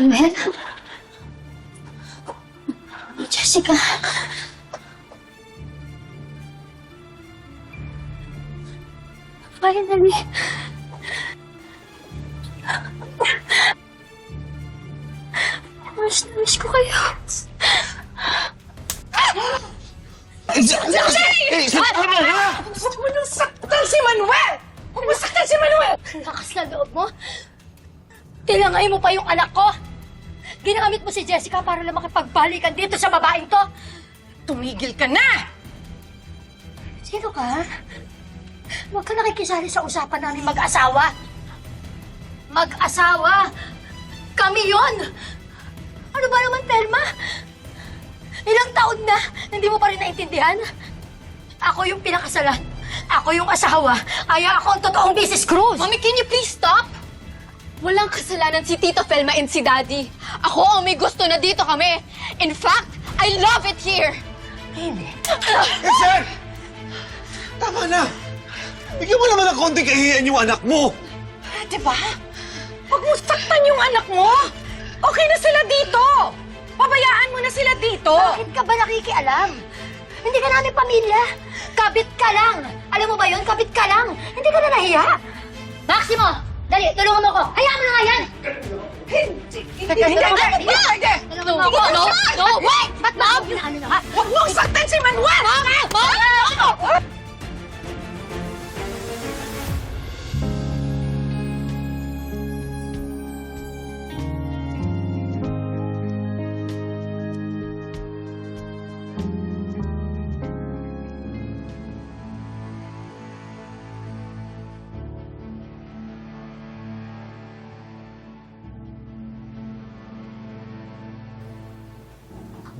Manuel? Jessica? Finally. Miss na ko kayo. Eh, saktan mo nang saktan si Manuel! Huwag mo saktan si Manuel! Ang lakas na loob mo. Tilangay mo pa yung anak ko. Ginamit mo si Jessica para lang makipagbalikan dito sa babaeng to. Tumigil ka na! Sino ka? Huwag ka nakikisali sa usapan namin mag-asawa. Mag-asawa! Kami yon! Ano ba naman, Telma? Ilang taon na, hindi mo pa rin naintindihan? Ako yung pinakasalan. Ako yung asawa. Kaya ako ang totoong Mrs. Cruz. Mami, can you please stop? Walang kasalanan si Tito Felma and si Daddy. Ako ang may gusto na dito kami. In fact, I love it here. Eh, sir! Tama na! Bigyan mo naman ng konting kahihiyan yung anak mo! Diba? Huwag mo saktan yung anak mo! Okay na sila dito! Pabayaan mo na sila dito! Bakit ka ba nakikialam? Hindi ka namin pamilya. Kabit ka lang. Alam mo ba yun? Kabit ka lang. Hindi ka na nahiya. Maximo! Dali, tulungan mo ko. Hayaan mo na nga yan. Hindi, hindi, hindi, hindi! Mo ako. No, no, wait! Ba't ba? Huwag mong saktan si Manuel! Mama!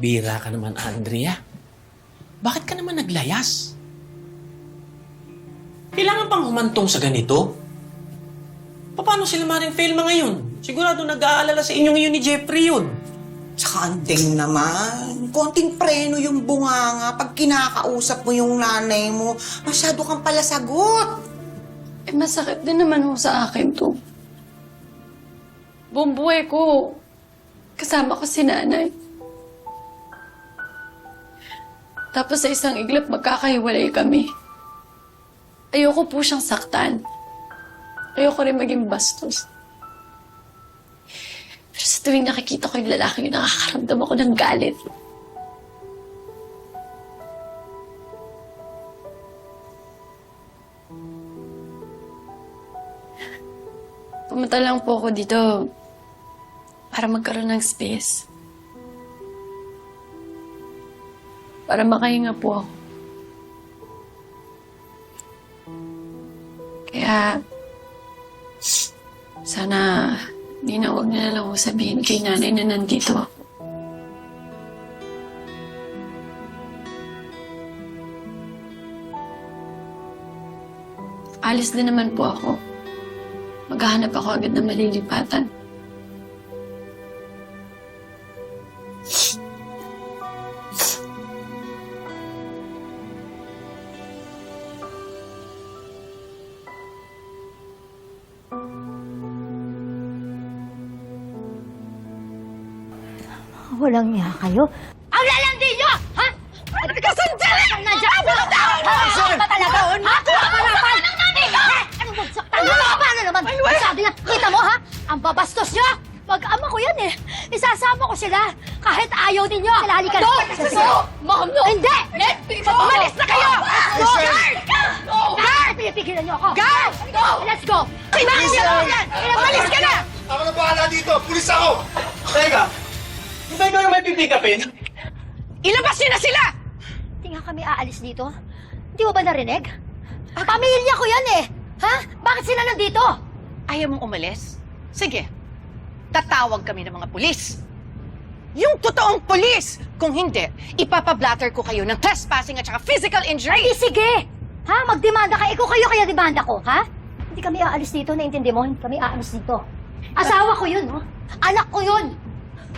Bira ka naman, Andrea. Bakit ka naman naglayas? Kailangan pang humantong sa ganito? Paano sila maring Felma ngayon? Sigurado nag-aalala sa inyo ngayon ni Jeffrey yun. Tsaka andeng naman. Konting preno yung bunganga. Pag kinakausap mo yung nanay mo, masyado kang pala sagot. Eh, masakit din naman ho sa akin to. Buong buhay ko, kasama ko si nanay. Tapos sa isang iglap, magkakahiwalay kami. Ayoko po siyang saktan. Ayoko rin maging bastos. Pero sa tuwing nakikita ko yung lalaki, nakakaramdam ako ng galit. Pumunta lang po ako dito para magkaroon ng space. Para makahinga po ako. Kaya, sana, di na huwag na lang sabihin kay nanay na nandito ako. Alis din naman po ako. Maghahanap ako agad ng malilipatan. Walang niya kayo. Ang lalandi niyo! Ha? Ano ka sandali? Ang nandiyan ka! Ha? Ba talaga? Ha? Kapanapan! Anong nanay ko? Anong magsaktan? Ano ba? Ano naman? Masabi na. Kita mo ha? Ang babastos niyo! Mag-ama ko yan eh. Isasama ko sila. Kahit ayaw ninyo. Sila halika na. No! Mom, no! Hindi! Let me go! Umalis na kayo! Yes, sir! No! Guard! Pinipigilan niyo ako. Guard! Go! Let's go! Kailangan niyo ako yan! Umalis ka na! Ako na bahala dito! Pulis ako! Pipikapin? Ilabas niyo na sila! Hindi nga kami aalis dito. Hindi mo ba narinig? Pamilya ko yan eh! Ha? Bakit sila nandito? Ayaw mong umalis? Sige. Tatawag kami ng mga pulis. Yung totoong pulis! Kung hindi, ipapablatter ko kayo ng trespassing at saka physical injury! Ay, sige! Ha? Magdemanda ka. Ikaw kayo kaya demanda ko, ha? Hindi kami aalis dito, naintindi mo? Hindi kami aalis dito. Asawa ko yun, no? Anak ko yun!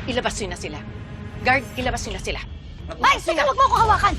Ilabas niyo na sila. Guard, ilabas niyo na sila. Ay, sige, wag mo ako hawakan!